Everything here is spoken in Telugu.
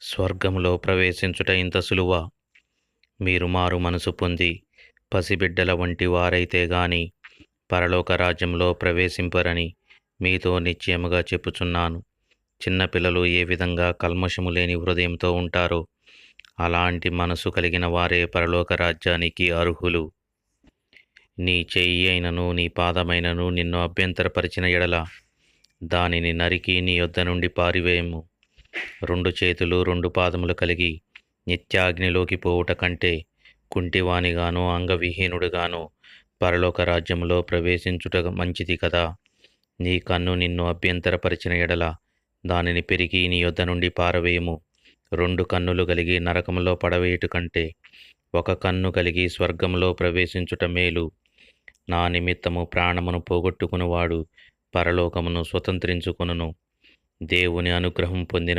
స్వర్గంలో ప్రవేశించుట ఇంత సులువా? మీరు మారు మనసు పొంది పసిబిడ్డల వంటి వారైతే గాని పరలోక రాజ్యంలో ప్రవేశింపరని మీతో నిశ్చయముగా చెప్పుచున్నాను. చిన్నపిల్లలు ఏ విధంగా కల్మషము లేని హృదయంతో ఉంటారో అలాంటి మనసు కలిగిన వారే పరలోక రాజ్యానికి అర్హులు. నీ చెయ్యి అయినను నీ పాదమైనను నిన్ను అభ్యంతరపరిచిన ఎడల దానిని నరికి నీ యొద్ద నుండి పారివేయము. రెండు చేతులు రెండు పాదములు కలిగి నిత్యాగ్నిలోకి పోవుట కంటే కుంటివానిగాను అంగవిహీనుడుగాను పరలోక రాజ్యంలో ప్రవేశించుట మంచిది కదా. నీ కన్ను నిన్ను అభ్యంతరపరిచిన ఎడల దానిని పెరిగి నీ యొద్ద నుండి పారవేయము. రెండు కన్నులు కలిగి నరకములో పడవేయుట కంటే ఒక కన్ను కలిగి స్వర్గంలో ప్రవేశించుట మేలు. నా నిమిత్తము ప్రాణమును పోగొట్టుకునివాడు పరలోకమును స్వతంత్రించుకొనును. దేవుని అనుగ్రహం పొందిన